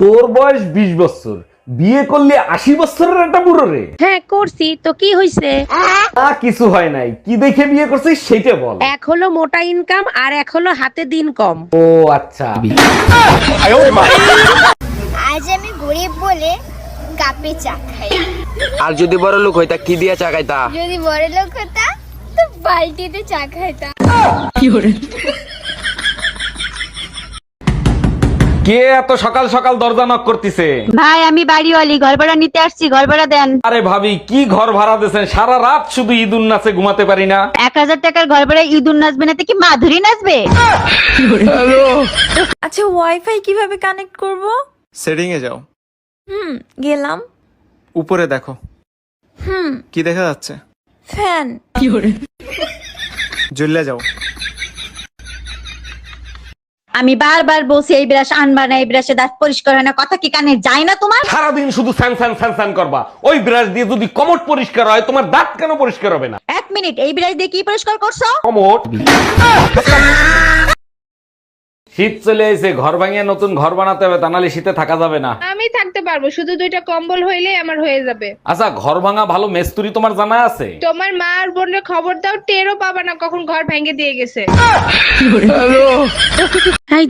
তোর বয়স বিশ বছর। বিয়ে করলে আশি বছরের একটা বুড়ো রে। হ্যাঁ করছি। তো কি হইছে? তা কিছু হয় নাই। কি দেখে বিয়ে করছিস সেইটা বল। এক হলো মোটা ইনকাম আর এক হলো হাতে দিন কম। ও আচ্ছা। আজ আমি গরিব বলে কাপে চা খাই। আর যদি বড় লোক হইতা কি দিয়া চাকাইতা যদি বড় লোক হতাম তো বালতিতে চা খাইতাম কে এত সকাল সকাল দরজা নক করতেছে? ভাই আমি বাড়িওয়ালি ঘর ভাড়া নিতে আসছি ঘর ভাড়া দেন। আরে ভাবি কি ঘর ভাড়া দিয়েছেন? সারা রাত শুধু ঈদ উন্নাসে ঘুমাতে পারি না। এক হাজার টাকার ঘর ভাড়া ইঁদুর নাচবে না তো কি মাধুরী নাচবে? আচ্ছা ওয়াইফাই কীভাবে কানেক্ট করব? সেটিং এ যাও। হুম গেলাম। উপরে দেখো। হুম। কি দেখা যাচ্ছে? ফ্যান। জ্বললে যাও। আমি বারবার বলছি এই ব্রাশ আনবা না এই ব্রাশে দাঁত পরিষ্কার হয় না। কথা কি কানে যায় না তোমার? সারাদিন শুধু স্যান স্যান স্যান স্যান করবা। ওই ব্রাশ দিয়ে যদি কমট পরিষ্কার হয় তোমার দাঁত কেন পরিষ্কার হবে না? এক মিনিট এই ব্রাশ দিয়ে কি পরিষ্কার করছ? কমট শীত চলে এসে ঘর ভাঙিয়ে নতুন ঘর বানাতে হবে তা নাহলে শীতে থাকা যাবে না। আমি থাকতে পারব শুধু দুইটা কম্বল হইলেই আমার হয়ে যাবে। আচ্ছা ঘর ভাঙা ভালো মেস্তুরি তোমার জানা আছে? তোমার মা আর বোনের খবর দাও টেরও পাবা না কখন ঘর ভেঙে দিয়ে গেছে।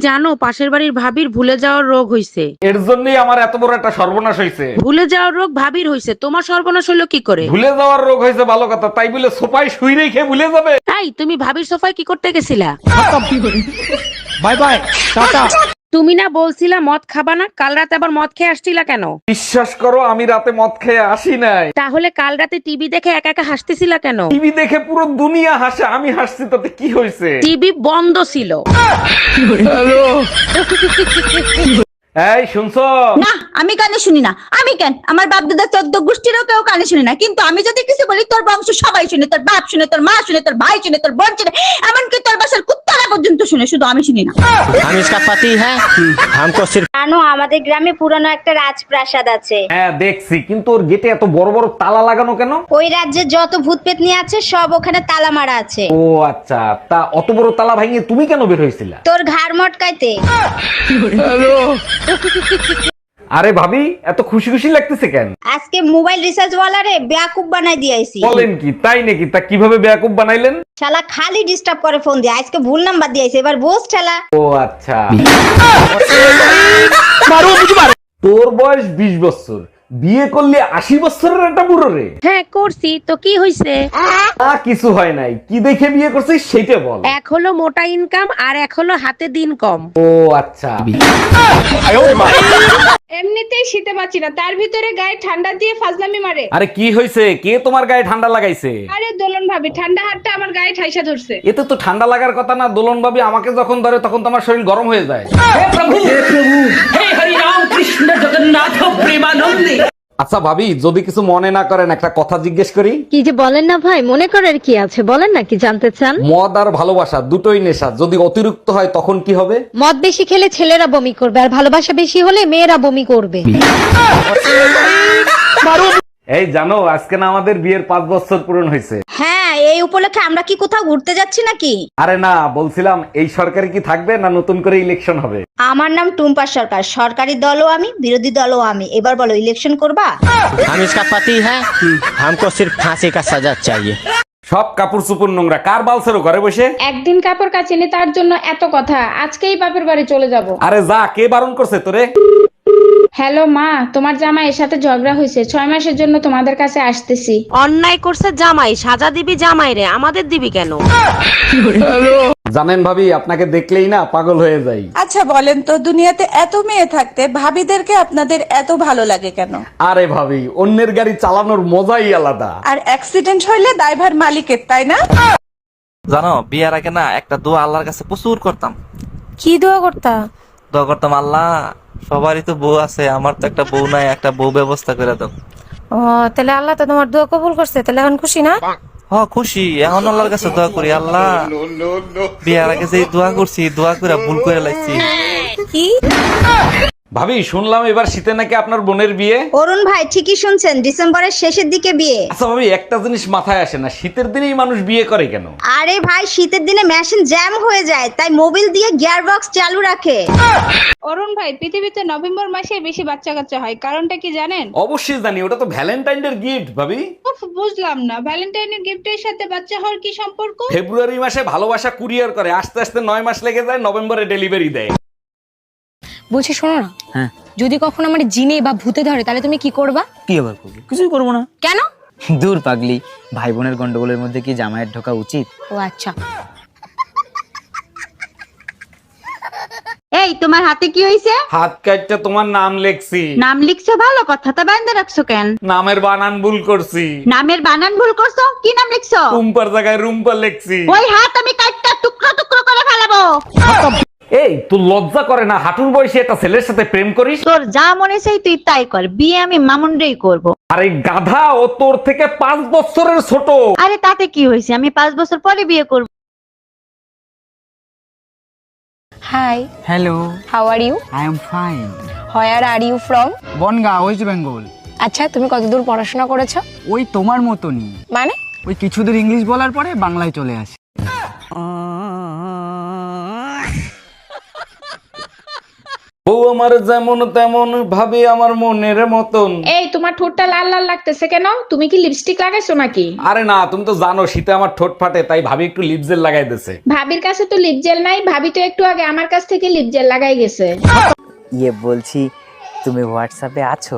জানো পাশের বাড়ির ভাবির ভুলে যাওয়ার রোগ হইছে। এর জন্যই আমার এত বড় একটা সর্বনাশ হয়েছে ভুলে যাওয়ার রোগ ভাবির হইছে তোমার সর্বনাশ হলো কি করে? ভুলে যাওয়ার রোগ হয়েছে ভালো কথা তাই বলে সোফায় শুই রেখে ভুলে যাবে। তাই তুমি ভাবির সোফায় কি করতে গেছিলা? Bye bye tata. তুমি না বলছিলা মদ খাবা না? কাল রাতে আবার মদ খেয়ে আসছিলা কেন? বিশ্বাস করো আমি রাতে মদ খেয়ে আসি নাই। তাহলে কাল রাতে টিভি দেখে একা একা হাসতেছিলা কেন? টিভি দেখে পুরো দুনিয়া হাসে আমি হাসছি তাতে কি হয়েছে টিভি বন্ধ ছিল। এই শুনছো? না আমি কানে শুনি না। আমি কেন? আমার বাপ দাদা চোদ্দ গোষ্ঠীরও কেউ কানে শুনি না। কিন্তু আমি যদি কিছু বলি তোর বংশ সবাই শুনে তোর বাপ শুনে তোর মা শুনে তোর ভাই শুনে তোর বোন শুনে এমনকি তোর শুনে শুধু আমি শুনি না। আমি পাতি হ্যাঁ। হামকো সিরফ জানো আমাদের গ্রামে পুরানো একটা রাজপ্রাসাদ আছে। হ্যাঁ দেখছি। কিন্তু ওর গেটে এত বড় বড় তালা লাগানো কেন? ওই রাজ্যে যত ভূত পেতনি আছে সব ওখানে তালা মারা আছে। ও আচ্ছা। তা অত বড় তালা ভাঙিয়ে তুমি কেন বের হয়েছিলা? তোর ঘাড় মটকাইতে। আরে ভাবি এত খুশি খুশি লাগতেছে কেন? আজকে মোবাইল রিচার্জ ওয়ালারে বেয়াকুব বানাই দিয়েছি বলেন কি তাই নাকি? তা কীভাবে বেয়াকুব বানাইলেন? শালা খালি ডিস্টার্ব করে ফোন দিয়ে আজকে ভুল নাম্বার দিয়েছে এবার বোস ঠেলা ও আচ্ছা। মারো বুঝি মারো। তোর বয়স বিশ বছর বিয়ে করলে আশি বছরের একটা বুড়ো রে। হ্যাঁ করছি তো কি হইছে? তা কিছু হয় নাই কি দেখে বিয়ে করছিস সেইটা বল। এক হলো মোটা ইনকাম আর এক হলো হাতে দিন কম। ও আচ্ছা। এমনিতেই শীতে বাঁচি না। তার ভিতরে গায়ে ঠান্ডা দিয়ে ফাজলামি মারে। আরে কি হয়েছে কে তোমার গায়ে ঠান্ডা লাগাইছে? আরে দোলন ভাবি ঠান্ডা হাতটা আমার গায়ে ঠাইসা ধরছে। এতে তো ঠান্ডা লাগার কথা না দোলন ভাবি আমাকে যখন ধরে তখন তোমার শরীর গরম হয়ে যায়। আচ্ছা ভাবি যদি কিছু মনে না করেন একটা কথা জিজ্ঞেস করি। কি যে বলেন না ভাই মনে করার কি আছে? বলেন না কি জানতে চান? মদ আর ভালোবাসা দুটোই নেশা। যদি অতিরিক্ত হয় তখন কি হবে? মদ বেশি খেলে ছেলেরা বমি করবে আর ভালোবাসা বেশি হলে মেয়েরা বমি করবে। এই জানো আজকে না আমাদের বিয়ের পাঁচ বছর পূরণ হয়েছে। হ্যাঁ এই উপলক্ষে আমরা কি কোথাও ঘুরতে যাচ্ছি নাকি আরে না বলছিলাম এই সরকারি কি থাকবে না নতুন করে ইলেকশন হবে আমার নাম টুম্পা সরকার সরকারি দলও আমি বিরোধী দলও আমি এবার বলো ইলেকশন করবা हम इसका पति है हमको सिर्फ फांसी का सजा चाहिए সব কাপড় চুপুর নোংরা কার বালছেরো ঘরে বসে একদিন কাপড় কাচিনি তার জন্য এত কথা আজকেই বাপের বাড়ি চলে যাব আরে যা কে বারণ করছে তোরে হ্যালো মা তোমার জামাইয়ের সাথে ঝগড়া হয়েছে ছয় মাসের জন্য তোমাদের কাছে আসতেছি। অন্যায় করছে জামাই সাজা দিবি জামাই রে আমাদের দিবি কেন? জানেন ভাবি আপনাকে দেখলেই না পাগল হয়ে যাই। আচ্ছা বলেন তো দুনিয়াতে এত মেয়ে থাকতে ভাবিদেরকে আপনাদের এত ভালো লাগে কেন? আরে ভাবি অন্যের গাড়ি চালানোর মজাই আলাদা। আর অ্যাক্সিডেন্ট হইলে ড্রাইভার মালিকের তাই না? জানো বিয়ার আগে না একটা দোয়া আল্লাহর কাছে প্রচুর করতাম। কি দোয়া করতা? দোয়া করতাম আল্লাহ সবারই তো বউ আছে আমার তো একটা বউ নাই একটা বউ ব্যবস্থা করে দাও। ও তাহলে আল্লাহ তো তোমার দোয়া কবুল করছে তাহলে এখন খুশি না? হ খুশি এখন আল্লাহর কাছে দোয়া করি আল্লাহ। বিয়ার আগে যে দোয়া করছি দোয়া করে ভুল করে লাগছি কি? ভাবি শুনলাম এবার শীতে নাকি আপনার বোনের বিয়ে। অরুণ ভাই ঠিকই শুনছেন ডিসেম্বরের শেষের দিকে বিয়ে। আচ্ছা ভাবি একটা জিনিস মাথায় আসে না শীতের দিনেই মানুষ বিয়ে করে কেন? আরে ভাই শীতের দিনে মেশিন জ্যাম হয়ে যায় তাই মোবিল দিয়ে গিয়ার বক্স চালু রাখে। অরুণ ভাই পৃথিবীতে নভেম্বর মাসে বেশি বাচ্চা কাচ্চা হয় কারণটা কি জানেন? অবশ্যই জানি ওটা তো ভ্যালেন্টাইন এর গিফট ভাবি। উফ, বুঝলাম না ভ্যালেন্টাইনের গিফটের সাথে বাচ্চা হওয়ার কি সম্পর্ক? ফেব্রুয়ারি মাসে ভালোবাসা কুরিয়ার করে আস্তে আস্তে নয় মাস লেগে যায় নভেম্বরে ডেলিভারি দেয়। বলছি শোনো না। হ্যাঁ। যদি কখনো আমার জিনে বা ভূতে ধরে তাহলে তুমি কি করবা? কি আবার করব? কিছুই করব না। কেন? দূর পাগলি ভাই বোনের গন্ডগোলের মধ্যে কি জামাইয়ের ঢোকা উচিত? ও আচ্ছা। এই তোমার হাতে কি হয়েছে হাত কাটটা তোমার নাম লেখছি। নাম লিখছো ভালো কথা তা বাইন্দা রাখছো কেন? নামের বানান ভুল করছি। নামের বানান ভুল করছ? কি নাম লিখছো? রুম্পার জায়গায় রুম্পা লেখছি। ওই হাত আমি কাটটা টুকরো টুকরো করে ফেলাবো। এই তুই লজ্জা করে না? হাঁটুর বয়সে একটা ছেলের সাথে প্রেম করিস? তোর যা মনে চাই তুই তাই কর। বিয়ে আমি মামুনরেই করব। আরে গাধা ও তোর থেকে পাঁচ বছরের ছোট। আরে তাতে কি হয়েছে? আমি পাঁচ বছর পরে বিয়ে করব। Hi hello how are you I am fine where are you from Bongaon West Bengal আচ্ছা তুমি কতদূর পড়াশোনা করেছ? ওই তোমার মতনই। মানে? ওই কিছু দূর ইংলিশ বলার পরে বাংলায় চলে আসে। ও আমার যেমন তেমন ভাবে আমার মনের মতন। এই তোমার ঠোঁটটা লাল লাল লাগতেছে কেন? তুমি কি লিপস্টিক লাগাইছো নাকি? আরে না তুমি তো জানো শীতে আমার ঠোঁট ফাটে তাই ভাবি একটু লিপজেল লাগাই দিছে। ভাবির কাছে তো লিপ জেল নাই ভাবি তো একটু আগে আমার কাছ থেকে লিপ জেল লাগাই গেছে। ইয়ে বলছি তুমি হোয়াটসঅ্যাপে আছো?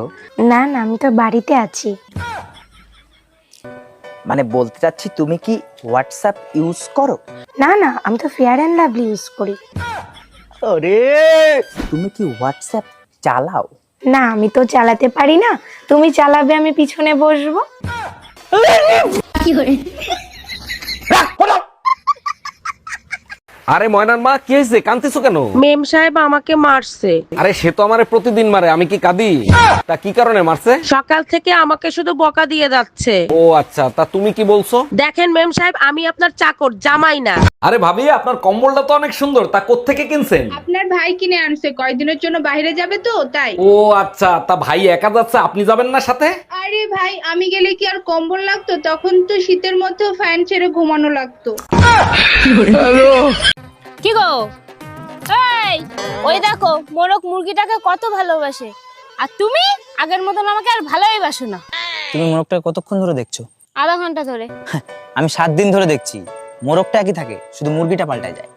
না না আমি তো বাড়িতে আছি। মানে বলতে চাচ্ছি তুমি কি হোয়াটসঅ্যাপ ইউজ করো? না না আমি তো ফেয়ার অ্যান্ড লাভলি ইউজ করি। আরে তুমি কি হোয়াটসঅ্যাপ চালাও? না আমি তো চালাতে পারি না। তুমি চালাবে আমি পিছনে বসবো। আরে ময়নার মা কি হয়েছে? কান্তিছো কেন? মেম সাহেব আমাকে মারছে। আরে সে তো আমারে প্রতিদিন মারে আমি কি কাঁদি? তা কি কারণে মারছে? সকাল থেকে আমাকে শুধু বকা দিয়ে যাচ্ছে। ও আচ্ছা তা তুমি কি বলছো? দেখেন মেম সাহেব আমি আপনার চাকর জামাই না। আরে ভাবি আপনার কম্বলটা তো অনেক সুন্দর তা কোত্থেকে কিনছেন? আপনার ভাই কিনে আনছে কয়দিনের জন্য বাইরে যাবে তো তাই। ও আচ্ছা তা ভাই একা যাচ্ছে আপনি যাবেন না সাথে? আরে ভাই আমি গেলে কি আর কম্বল লাগতো? তখন তো শীতের মধ্যেও ফ্যান ছেড়ে ঘুমানো লাগতো। কি গো? এই ওই দেখো মোরক মুরগিটাকে কত ভালোবাসে। আর তুমি আগের মতন আমাকে আর ভালোই বাসো না। তুমি মোরগটা কতক্ষণ ধরে দেখছ? আধা ঘণ্টা ধরে। আমি সাত দিন ধরে দেখছি। মোরগটা একই থাকে শুধু মুরগিটা পাল্টায় যায়।